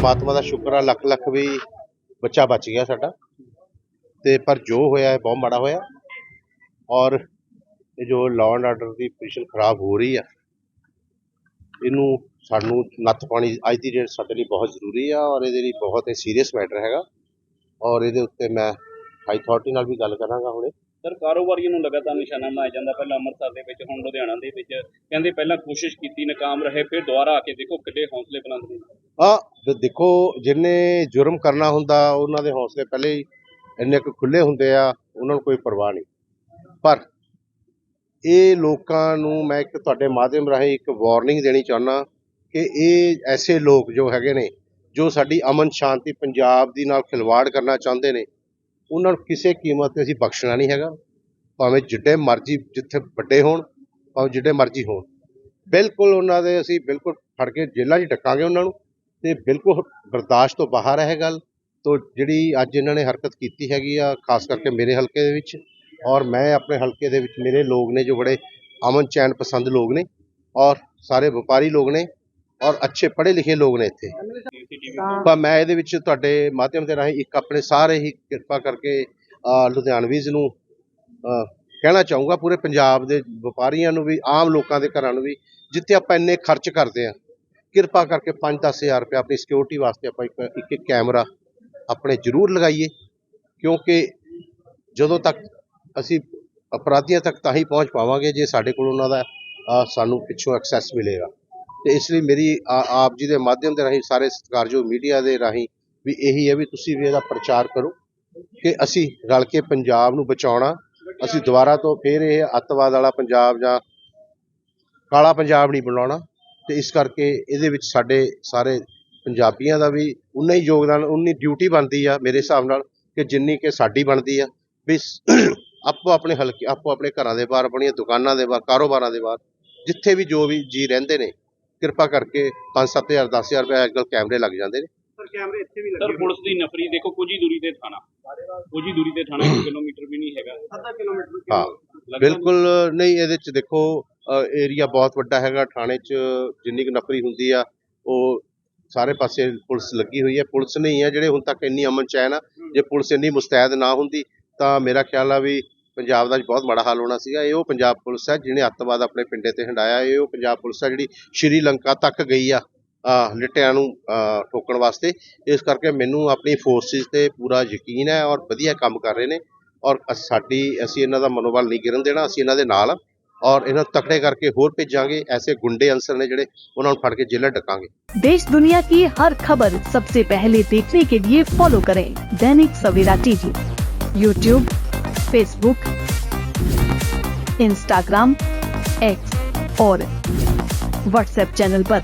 ਪਰਮਾਤਮਾ ਦਾ ਸ਼ੁਕਰ ਆ, ਲੱਖ ਲੱਖ ਵੀ ਬੱਚਾ ਬਚ ਗਿਆ ਸਾਡਾ। ਤੇ ਪਰ ਜੋ ਹੋਇਆ ਹੈ ਬਹੁਤ ਮਾੜਾ ਹੋਇਆ। ਔਰ ਇਹ ਜੋ ਲਾਅ ਐਂਡ ਆਰਡਰ ਦੀ ਪੋਜੀਸ਼ਨ ਖਰਾਬ ਹੋ ਰਹੀ ਆ, ਇਹਨੂੰ ਸਾਨੂੰ ਨੱਥ ਪਾਣੀ ਅੱਜ ਦੀ ਡੇਟ ਸਾਡੇ ਲਈ ਬਹੁਤ ਜ਼ਰੂਰੀ ਆ ਔਰ ਇਹਦੇ ਲਈ ਬਹੁਤ ਹੀ ਸੀਰੀਅਸ ਮੈਟਰ ਹੈਗਾ। ਔਰ ਇਹਦੇ ਉੱਤੇ ਮੈਂ ਹਾਈ ਅਥਾਰਟੀ ਨਾਲ ਵੀ ਗੱਲ ਕਰਾਂਗਾ ਹੁਣੇ। ਸਰ ਕਾਰੋਬਾਰੀਆਂ ਨੂੰ ਲਗਾਤਾਰ ਨਿਸ਼ਾਨਾ ਬਣਾਇਆ ਜਾਂਦਾ। ਪਹਿਲਾਂ ਅੰਮ੍ਰਿਤਸਰ ਦੇ ਵਿੱਚ, ਹੁਣ ਲੁਧਿਆਣਾ ਦੇ ਵਿੱਚ। ਕਹਿੰਦੇ ਪਹਿਲਾਂ ਕੋਸ਼ਿਸ਼ ਕੀਤੀ, ਨਾਕਾਮ ਰਹੇ, ਫਿਰ ਦੁਬਾਰਾ ਆ ਕੇ ਦੇਖੋ ਕਿੱਡੇ ਹੌਸਲੇ ਬੁਲੰਦ ਨੇ। ਆ ਦੇਖੋ ਜਿਹਨੇ ਜੁਰਮ ਕਰਨਾ ਹੁੰਦਾ, ਉਹਨਾਂ ਦੇ ਹੌਸਲੇ ਪਹਿਲੇ ਹੀ ਇੰਨੇ ਕੁ ਖੁੱਲੇ ਹੁੰਦੇ ਆ, ਉਹਨਾਂ ਨੂੰ ਕੋਈ ਪਰਵਾਹ ਨਹੀਂ। ਪਰ ਇਹ ਲੋਕਾਂ ਨੂੰ ਮੈਂ ਇੱਕ ਤੁਹਾਡੇ ਮਾਧਿਅਮ ਰਾਹੀਂ ਇੱਕ ਵਾਰਨਿੰਗ ਦੇਣੀ ਚਾਹੁੰਦਾ ਕਿ ਇਹ ਐਸੇ ਲੋਕ ਜੋ ਹੈਗੇ ਨੇ, ਜੋ ਸਾਡੀ ਅਮਨ ਸ਼ਾਂਤੀ ਪੰਜਾਬ ਦੀ ਨਾਲ ਖਿਲਵਾੜ ਕਰਨਾ ਚਾਹੁੰਦੇ ਨੇ, ਉਹਨਾਂ ਨੂੰ ਕਿਸੇ ਕੀਮਤ ਤੇ ਅਸੀਂ ਬਖਸ਼ਣਾ ਨਹੀਂ ਹੈਗਾ। ਭਾਵੇਂ ਜਿੱਡੇ ਮਰਜ਼ੀ ਜਿੱਥੇ ਵੱਡੇ ਹੋਣ, ਭਾਵੇਂ ਜਿੱਡੇ ਮਰਜ਼ੀ ਹੋਣ। ਬਿਲਕੁਲ ਉਹਨਾਂ ਦੇ ਅਸੀਂ ਬਿਲਕੁਲ ਫੜ ਕੇ ਜੇਲ੍ਹਾਂ 'ਚ ਡੱਕਾਂਗੇ ਉਹਨਾਂ ਨੂੰ। ਤੇ ਬਿਲਕੁਲ ਬਰਦਾਸ਼ਤ ਤੋਂ ਬਾਹਰ ਹੈ ਇਹ ਗੱਲ। ਤੋਂ ਜਿਹੜੀ ਅੱਜ ਇਹਨਾਂ ਨੇ ਹਰਕਤ ਕੀਤੀ ਹੈਗੀ ਆ ਖਾਸ ਕਰਕੇ ਮੇਰੇ ਹਲਕੇ ਦੇ ਵਿੱਚ ਔਰ ਮੈਂ ਆਪਣੇ ਹਲਕੇ ਦੇ ਵਿੱਚ ਮੇਰੇ ਲੋਕ ਨੇ ਜੋ ਬੜੇ ਅਮਨ ਚੈਨ ਪਸੰਦ ਲੋਕ ਨੇ ਔਰ ਸਾਰੇ ਵਪਾਰੀ ਲੋਕ ਨੇ ਔਰ ਅੱਛੇ ਪੜ੍ਹੇ ਲਿਖੇ ਲੋਕ ਨੇ ਇੱਥੇ। ਪਰ ਮੈਂ ਇਹਦੇ ਵਿੱਚ ਤੁਹਾਡੇ ਮਾਧਿਅਮ ਦੇ ਰਾਹੀਂ ਇੱਕ ਆਪਣੇ ਸਾਰੇ ਹੀ ਕਿਰਪਾ ਕਰਕੇ ਅਹ, ਲੁਧਿਆਣਵੀਜ਼ ਨੂੰ ਕਹਿਣਾ ਚਾਹੂੰਗਾ ਪੂਰੇ ਪੰਜਾਬ ਦੇ ਵਪਾਰੀਆਂ ਨੂੰ ਵੀ ਆਮ ਲੋਕਾਂ ਦੇ ਘਰਾਂ ਨੂੰ ਵੀ ਜਿੱਥੇ ਆਪਾਂ ਇੰਨੇ ਖਰਚ ਕਰਦੇ ਆ ਕਿਰਪਾ ਕਰਕੇ 5-10 ਹਜ਼ਾਰ ਰੁਪਏ ਆਪਣੀ ਸਿਕਿਉਰਿਟੀ ਵਾਸਤੇ ਆਪਾਂ ਇੱਕ ਇੱਕ ਕੈਮਰਾ ਆਪਣੇ ਜ਼ਰੂਰ ਲਗਾਈਏ, ਕਿਉਂਕਿ ਜਦੋਂ ਤੱਕ ਅਸੀਂ ਅਪਰਾਧੀਆਂ ਤੱਕ ਤਾਂ ਹੀ ਪਹੁੰਚ ਪਾਵਾਂਗੇ ਜੇ ਸਾਡੇ ਕੋਲ ਉਹਨਾਂ ਦਾ ਸਾਨੂੰ ਪਿੱਛੋਂ ਐਕਸੈਸ ਮਿਲੇਗਾ। ਤੇ ਇਸ ਲਈ ਮੇਰੀ ਆਪ ਜੀ ਦੇ ਮਾਧਿਅਮ ਦੇ ਰਾਹੀਂ, ਸਾਰੇ ਸਤਿਕਾਰਯੋਗ ਮੀਡੀਆ ਦੇ ਰਾਹੀਂ ਵੀ ਇਹੀ ਹੈ ਵੀ ਤੁਸੀਂ ਵੀ ਇਹਦਾ ਪ੍ਰਚਾਰ ਕਰੋ ਕਿ ਅਸੀਂ ਰਲ ਕੇ ਪੰਜਾਬ ਨੂੰ ਬਚਾਉਣਾ, ਅਸੀਂ ਦੁਬਾਰਾ ਤੋਂ ਫੇਰ ਇਹ ਅੱਤਵਾਦ ਵਾਲਾ ਪੰਜਾਬ ਜਾਂ ਕਾਲਾ ਪੰਜਾਬ ਨਹੀਂ ਬਣਾਉਣਾ ਤੇ ਇਸ ਕਰਕੇ ਇਹਦੇ ਵਿੱਚ ਸਾਡੇ ਸਾਰੇ ਪੰਜਾਬੀਆਂ ਦਾ ਵੀ ਉਨਾ ਹੀ ਯੋਗਦਾਨ ਉਨੀ ਡਿਊਟੀ ਬਣਦੀ ਆ ਮੇਰੇ ਹਿਸਾਬ ਨਾਲ ਕਿ ਜਿੰਨੀ ਕਿ ਸਾਡੀ ਬਣਦੀ ਆ। ਵੀ ਆਪੋ ਆਪਣੇ ਹਲਕੇ ਆਪੋ ਆਪਣੇ ਘਰਾਂ ਦੇ ਬਾਹਰ ਆਪਣੀਆਂ ਦੁਕਾਨਾਂ ਦੇ ਬਾਹਰ ਕਾਰੋਬਾਰਾਂ ਦੇ ਬਾਹਰ ਜਿੱਥੇ ਵੀ ਜੋ ਵੀ ਜੀ ਰਹਿੰਦੇ ਨੇ ਕਿਰਪਾ ਕਰਕੇ 5-7000 10000 ਰੁਪਏ ਅੱਜਕੱਲ ਕੈਮਰੇ ਲੱਗ ਜਾਂਦੇ ਨੇ। ਸਰ ਪੁਲਿਸ ਦੀ ਨਫਰੀ ਦੇਖੋ ਕੁਝ ਹੀ ਦੂਰੀ ਤੇ ਥਾਣਾ। ਕੁਝ ਹੀ ਦੂਰੀ ਤੇ ਥਾਣਾ 1 ਕਿਲੋਮੀਟਰ ਵੀ ਨਹੀਂ ਹੈਗਾ। ਹਾਂ ਬਿਲਕੁਲ ਨਹੀਂ ਇਹਦੇ ਚ ਦੇਖੋ ਏਰੀਆ ਬਹੁਤ ਵੱਡਾ ਹੈਗਾ, ਥਾਣੇ ਚ ਜਿੰਨੀ ਕੁ ਨਫਰੀ ਹੁੰਦੀ ਆ, ਉਹ ਸਾਰੇ ਪਾਸੇ ਪੁਲਿਸ ਲੱਗੀ ਹੋਈ ਹੈ। ਪੁਲਿਸ ਨਹੀਂ ਹੈ ਜਿਹੜੇ ਹੁਣ ਤੱਕ ਇੰਨੀ ਅਮਨ ਚੈਨ ਆ, ਜੇ ਪੁਲਿਸ ਇੰਨੀ ਮੁਸਤੈਦ ਨਾ ਹੁੰਦੀ, ਤਾਂ ਮੇਰਾ ਖਿਆਲ ਆ ਵੀ ਪੰਜਾਬ ਦਾ ਬਹੁਤ ਮਾੜਾ ਹਾਲ ਹੋਣਾ ਸੀਗਾ। ਇਹ ਉਹ ਪੰਜਾਬ ਪੁਲਿਸ ਹੈ ਜਿਹਨੇ ਅੱਤਵਾਦ ਆਪਣੇ ਪਿੰਡੇ ਤੇ ਹੰਡਾਇਆ। ਇਹ ਉਹ ਪੰਜਾਬ ਪੁਲਿਸ ਹੈ ਜਿਹੜੀ ਸ਼੍ਰੀਲੰਕਾ ਤੱਕ ਗਈ ਆ ਅਹ ਲਿਟਿਆਂ ਨੂੰ ਅਹ ਠੋਕਣ ਵਾਸਤੇ। ਇਸ ਕਰਕੇ ਮੈਨੂੰ ਆਪਣੀ ਫੋਰਸਿਸ ਤੇ ਪੂਰਾ ਯਕੀਨ ਹੈ ਔਰ ਵਧੀਆ ਕੰਮ ਕਰ ਰਹੇ ਨੇ। ਔਰ ਸਾਡੀ, ਅਸੀਂ ਇਹਨਾਂ ਦਾ ਮਨੋਬਲ ਨਹੀਂ ਗਿਰਨ ਦੇਣਾ, ਅਸੀਂ ਇਹਨਾਂ ਦੇ ਨਾਲ ਔਰ ਇਹਨਾਂ ਨੂੰ ਤਕੜੇ ਕਰਕੇ ਹੋਰ ਭੇਜਾਂਗੇ ਐਸੇ ਗੁੰਡੇ ਅੰਸਰ ਨੇ ਜਿਹੜੇ ਉਹਨਾਂ ਨੂੰ ਫੜ ਕੇ ਜੇਲ੍ਹਾਂ ਡਕਾਂਗੇ देश दुनिया की हर खबर सबसे पहले देखने के लिए फॉलो करें Dainik Savera TV YouTube Facebook Instagram X और व्हाट्सएप चैनल पर।